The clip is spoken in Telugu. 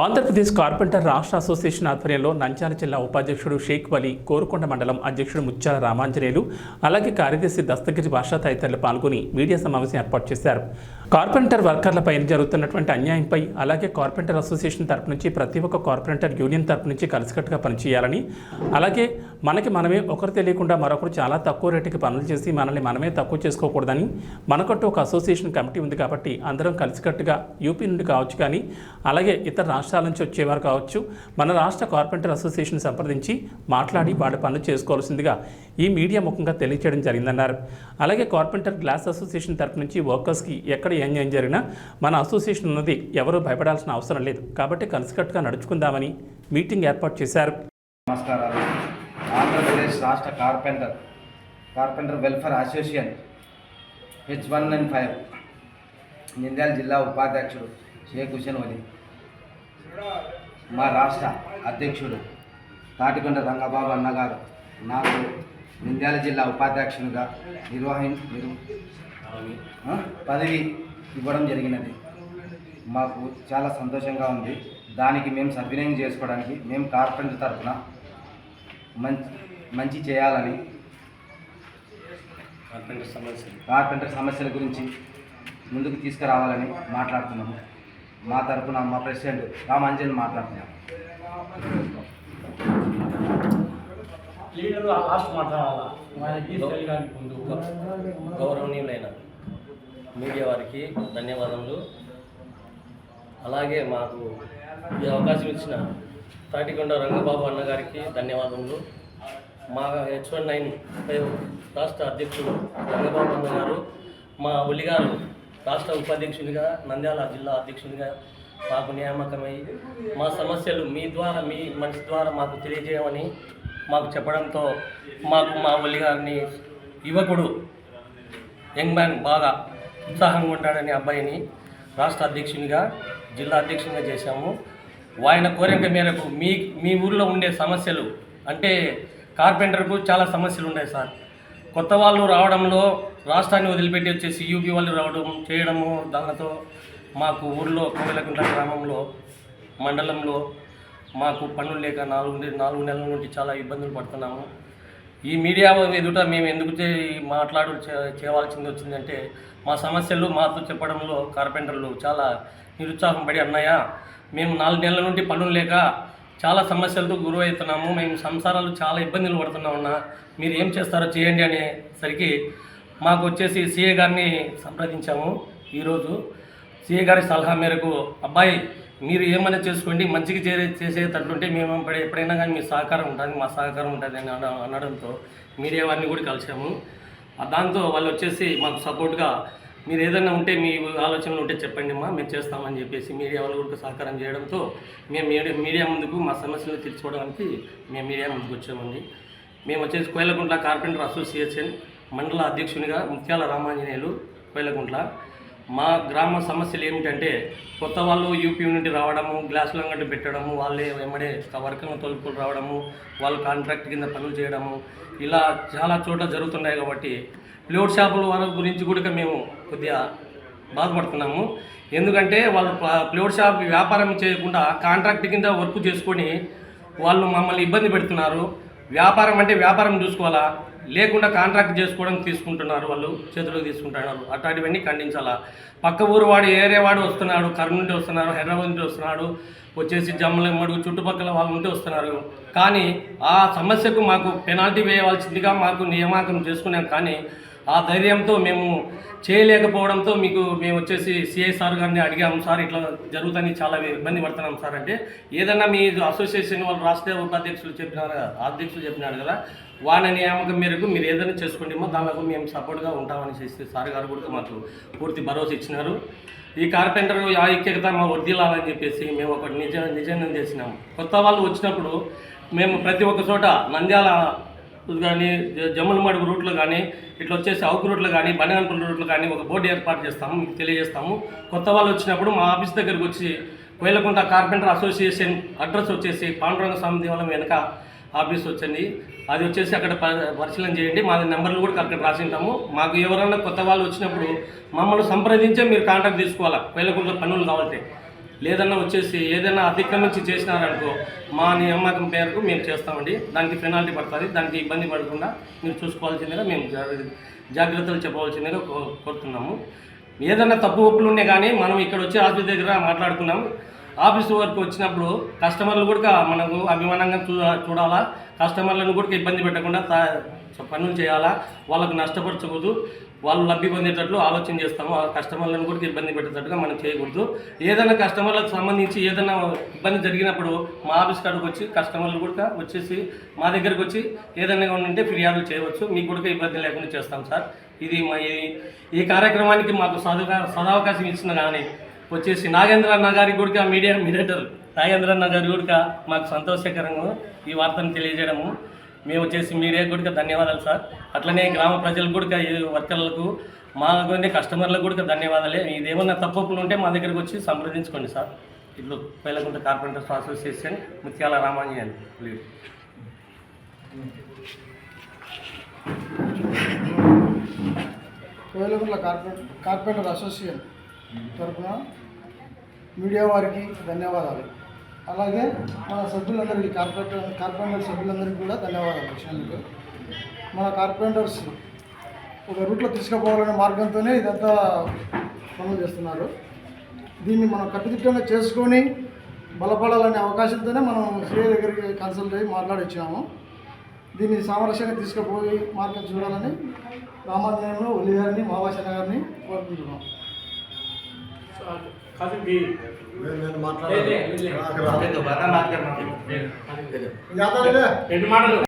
ఆంధ్రప్రదేశ్ కార్పెంటర్ రాష్ట్ర అసోసియేషన్ ఆధ్వర్యంలో నంద్యాల జిల్లా ఉపాధ్యక్షుడు షేక్ వలి కోరుకొండ మండలం అధ్యక్షుడు ముత్యాల రామాంజనేయులు అలాగే కార్యదర్శి దస్తగిరి భాషా తదితరులు పాల్గొని మీడియా సమావేశం ఏర్పాటు చేశారు. కార్పెంటర్ వర్కర్లపై జరుగుతున్నటువంటి అన్యాయంపై అలాగే కార్పెంటర్ అసోసియేషన్ తరపు నుంచి ప్రతి ఒక్క కార్పెంటర్ యూనియన్ తరపు నుంచి కలిసికట్టుగా పనిచేయాలని అలాగే మనకి మనమే ఒకరు తెలియకుండా మరొకరు చాలా తక్కువ రేటుకి పనులు చేసి మనల్ని మనమే తక్కువ చేసుకోకూడదని మనకంటూ ఒక అసోసియేషన్ కమిటీ ఉంది కాబట్టి అందరం కలిసికట్టుగా యూపీ నుండి కావచ్చు కానీ అలాగే ఇతర రాష్ట్రాల నుంచి వచ్చేవారు కావచ్చు మన రాష్ట్ర కార్పెంటర్ అసోసియేషన్ సంప్రదించి మాట్లాడి వాళ్ళ పనులు చేసుకోవాల్సిందిగా ఈ మీడియా ముఖంగా తెలియచేయడం జరిగిందన్నారు. అలాగే కార్పెంటర్ గ్లాస్ అసోసియేషన్ తరపు నుంచి వర్కర్స్కి ఎక్కడ ఏం ఏం జరిగినా మన అసోసియేషన్ ఉన్నది ఎవరూ భయపడాల్సిన అవసరం లేదు. కాబట్టి కలిసికట్టుగా నడుచుకుందామని మీటింగ్ ఏర్పాటు చేశారు. నమస్కారాలు. ఆంధ్రప్రదేశ్ రాష్ట్ర carpenter carpenter welfare association H one and five Nandyala జిల్లా ఉపాధ్యక్షుడు షేక్ హుసేన్ వలీ మా రాష్ట్ర అధ్యక్షుడు తాటికొండ రంగబాబు అన్నగారు నాకు నింద్యాల జిల్లా ఉపాధ్యక్షునిగా నిర్వహి? పదవి ఇవ్వడం జరిగినది. మాకు చాలా సంతోషంగా ఉంది. దానికి మేము సద్వినియోగం చేసుకోవడానికి మేము కార్పెంటర్ తరఫున మంచి మంచి చేయాలని కార్పెంటర్ సమస్యలు. కార్పెంటర్ సమస్యల గురించి ముందుకు తీసుకురావాలని మాట్లాడుతున్నాము. మా తరఫున మా ప్రెసిడెంట్ రామాంజన్ మాట్లాడుతున్నాము లీడర్ లాస్ట్ మాట్లాడాలా తీసుకెళ్ళడానికి ముందు. గౌరవనీయులైన మీడియా వారికి ధన్యవాదములు. అలాగే మాకు ఈ అవకాశం ఇచ్చిన తాటికొండ రంగబాబు అన్న గారికి ధన్యవాదములు. మా హెచ్ వన్ నైన్ ఫైవ్ రాష్ట్ర అధ్యక్షుడు రంగబాబు అన్న గారు మా ఉలిగారు రాష్ట్ర ఉపాధ్యక్షునిగా నంద్యాల జిల్లా అధ్యక్షునిగా మాకు నియామకమై మా సమస్యలు మీ ద్వారా మీ మనిషి ద్వారా మాకు తెలియజేయమని మాకు చెప్పడంతో మాకు మా ఒలి గారిని యువకుడు యంగ్ మ్యాన్ బాగా ఉత్సాహంగా ఉంటాడని అబ్బాయిని రాష్ట్ర అధ్యక్షునిగా జిల్లా అధ్యక్షునిగా చేశాము. ఆయన కోరిక మేరకు మీ మీ ఊర్లో ఉండే సమస్యలు అంటే కార్పెంటర్కు చాలా సమస్యలు ఉన్నాయి సార్. కొత్త వాళ్ళు రావడంలో రాష్ట్రాన్ని వదిలిపెట్టి వచ్చేసి యూపీ వాళ్ళు రావడం చేయడము దానితో మాకు ఊర్లో కోవిలకుంట గ్రామంలో మండలంలో మాకు పనులు లేక నాలుగు నాలుగు నెలల నుండి చాలా ఇబ్బందులు పడుతున్నాము. ఈ మీడియా ఎదుట మేము ఎందుకు మాట్లాడు చే- చేయవలసింది వచ్చిందంటే మా సమస్యలు మాతో చెప్పడంలో కార్పెంటర్లు చాలా నిరుత్సాహం పడి అన్నయ్య మేము నాలుగు నెలల నుండి పనులు లేక చాలా సమస్యలతో గురవుతున్నాము. మేము సంసారాలు చాలా ఇబ్బందులు పడుతున్నామన్నా మీరు ఏం చేస్తారో చేయండి అనేసరికి మాకు వచ్చేసి సీఏ గారిని సంప్రదించాము. ఈరోజు సీఏ గారి సలహా మేరకు అబ్బాయి మీరు ఏమైనా చేసుకోండి మంచిగా చే చేసేటట్లుంటే మేము ఎప్పుడైనా కానీ మీ సహకారం ఉంటుంది మా సహకారం ఉంటుంది అని అనడంతో మీడియా వారిని కూడా కలిసాము దాంతో వాళ్ళు వచ్చేసి మాకు సపోర్ట్గా మీరు ఏదైనా ఉంటే మీ ఆలోచనలు ఉంటే చెప్పండి అమ్మా మేము చేస్తామని చెప్పేసి మీడియా వాళ్ళు కూడా సహకారం చేయడంతో మేము మీడియా మీడియా ముందుకు మా సమస్యలు తీర్చుకోవడానికి మేము మీడియా ముందుకు వచ్చామండి. మేము వచ్చేసి కోయలకుంట్ల కార్పెంటర్ అసోసియేషన్ మండల అధ్యక్షునిగా ముత్యాల రామాంజనేయులు కోయలకుంట్ల మా గ్రామ సమస్యలు ఏమిటంటే కొత్త వాళ్ళు యూపీ నుండి రావడము గ్లాసులు అంగడి పెట్టడము వాళ్ళే వెంబడే వర్కంగా తొలుపులు రావడము వాళ్ళు కాంట్రాక్ట్ కింద పనులు చేయడము ఇలా చాలా చోట్ల జరుగుతున్నాయి కాబట్టి ప్లేట్ షాపుల వారి గురించి కూడా మేము కొద్దిగా బాధపడుతున్నాము. ఎందుకంటే వాళ్ళు ప- ప్లేట్ షాప్ వ్యాపారం చేయకుండా కాంట్రాక్ట్ కింద వర్క్ చేసుకొని వాళ్ళు మమ్మల్ని ఇబ్బంది పెడుతున్నారు. వ్యాపారం అంటే వ్యాపారం చూసుకోవాలా? లేకుండా కాంట్రాక్ట్ చేసుకోవడం తీసుకుంటున్నారు వాళ్ళు చేతులకు తీసుకుంటున్నారు. అట్లాంటివన్నీ ఖండించాలా? పక్క ఊరు వాడు ఏరియా వాడు వస్తున్నాడు కర్నూలు నుండి వస్తున్నారు హైదరాబాద్ నుండి వస్తున్నాడు వచ్చేసి జమ్మలమ్మడు చుట్టుపక్కల వాళ్ళు ఉంటే వస్తున్నారు. కానీ ఆ సమస్యకు మాకు పెనాల్టీ వేయవలసిందిగా మాకు నియామకం చేసుకున్నాం. కానీ ఆ ధైర్యంతో మేము చేయలేకపోవడంతో మీకు మేము వచ్చేసి సిఐ సార్ గారిని అడిగాము సార్ ఇట్లా జరుగుతుంది చాలా ఇబ్బంది పడుతున్నాం సార్ అంటే ఏదన్నా మీ అసోసియేషన్ వాళ్ళు రాష్ట్ర ఉపాధ్యక్షులు చెప్పినారు కదా, అధ్యక్షులు చెప్పినారు కదా వాళ్ళ నియామకం మేరకు మీరు ఏదైనా చేసుకోండి దానిలో మేము సపోర్ట్గా ఉంటామని చేసి సార్ గారు కూడా మాకు పూర్తి భరోసా ఇచ్చినారు. ఈ కార్పెంటర్ ఆ ఐక్యత మా వర్దిలాలని చెప్పేసి మేము ఒకటి నిజ నిజంగా చేసినాము కొత్త వాళ్ళు వచ్చినప్పుడు మేము ప్రతి ఒక్క చోట నంద్యాల కానీ జమ్మలమడుగు రూట్లో కానీ ఇట్లా వచ్చేసి అవుకు రూట్లో కానీ బనగానపల్లి రూట్లో కానీ ఒక బోర్డు ఏర్పాటు చేస్తాము మీకు తెలియజేస్తాము. కొత్త వాళ్ళు వచ్చినప్పుడు మా ఆఫీస్ దగ్గరికి వచ్చి కోయలకుంట కార్పెంటర్ అసోసియేషన్ అడ్రస్ వచ్చేసి పాండురంగ స్వామి దేవాలయం వెనక ఆఫీస్ వచ్చింది అది వచ్చేసి అక్కడ ప- పరిశీలన చేయండి. మా నెంబర్లు కూడా అక్కడ రాసింటాము. మాకు ఎవరన్నా కొత్త వాళ్ళు వచ్చినప్పుడు మమ్మల్ని సంప్రదించే మీరు కాంటాక్ట్ తీసుకోవాలా? కోయలకుంట పనులు కావాలంటే. లేదన్నా వచ్చేసి ఏదైనా అతిక్రమించి చేసినారనుకో మా నియామకం పేరుకు మేము చేస్తామండి. దానికి పెనాల్టీ పడుతుంది దానికి ఇబ్బంది పడకుండా మీరు చూసుకోవాల్సిందిగా మేము జాగ్రత్తలు చెప్పవలసిందిగా కో- కోరుతున్నాము. ఏదైనా తప్పు ఒప్పులు ఉన్నాయి కానీ మనం ఇక్కడ వచ్చి ఆఫీస్ దగ్గర మాట్లాడుకున్నాము. ఆఫీస్ వరకు వచ్చినప్పుడు కస్టమర్లు కూడా మనకు అభిమానంగా చూ చూడాలా? కస్టమర్లను కూడా ఇబ్బంది పెట్టకుండా తా- పనులు చేయాలా? వాళ్ళకు నష్టపరచకూడదు. వాళ్ళు లబ్ధి పొందేటట్లు ఆలోచన చేస్తాము. ఆ కస్టమర్లను కూడా ఇబ్బంది పెట్టేటట్టుగా మనం చేయకూడదు. ఏదైనా కస్టమర్లకు సంబంధించి ఏదైనా ఇబ్బంది జరిగినప్పుడు మా ఆఫీస్ కాడికి వచ్చి కస్టమర్లు కూడా వచ్చేసి మా దగ్గరకు వచ్చి ఏదైనా ఉంటే ఫిర్యాదులు చేయవచ్చు. మీకు కూడా ఇబ్బంది లేకుండా చేస్తాం సార్. ఇది మా ఈ- కార్యక్రమానికి మాకు సదా సదావకాశం ఇచ్చిన కానీ వచ్చేసి నాగేంద్ర అన్న గారికి కూడా మీడియా మీడియేటర్ నాగేంద్ర అన్న గారి కూడా మాకు సంతోషకరంగా ఈ వార్తను తెలియజేయడము. మేము వచ్చేసి మీడియా కూడా ధన్యవాదాలు సార్. అట్లనే గ్రామ ప్రజలకు కూడా ఈ వర్కర్లకు మా కొన్ని కస్టమర్లకు కూడా ధన్యవాదాలే. ఇదేమన్నా తప్పులు ఉంటే మా దగ్గరకు వచ్చి సంప్రదించుకోండి సార్. ఇల్లు పేలకుంట కార్పెంటర్స్ అసోసియేషన్ ముత్యాల రామాంజన్ ప్లీజ్ కోయలగుండ్ల కార్పెంటర్ కార్పెంటర్ అసోసియేషన్. తరఫున మీడియా వారికి ధన్యవాదాలు. అలాగే మన సభ్యులందరికీ కార్పొరేటర్ కార్పొరేటర్ సభ్యులందరికీ కూడా ధన్యవాదాలు వచ్చినందుకు మన కార్పొరేటర్స్ ఒక రూట్లో తీసుకుపోవాలనే మార్గంతోనే ఇదంతా పనులు చేస్తున్నారు. దీన్ని మనం కట్టుదిట్టంగా చేసుకొని బలపడాలనే అవకాశంతోనే మనం శ్రీ దగ్గరికి కన్సల్ట్ అయ్యి మాట్లాడొచ్చాము. దీన్ని సామరస్యంగా తీసుకుపోయి మార్గం చూడాలని రామాంజనంలో ఒలి గారిని మావాసన గారిని కోరుకుంటున్నాం. నేను మాట్లాడాలి నాకు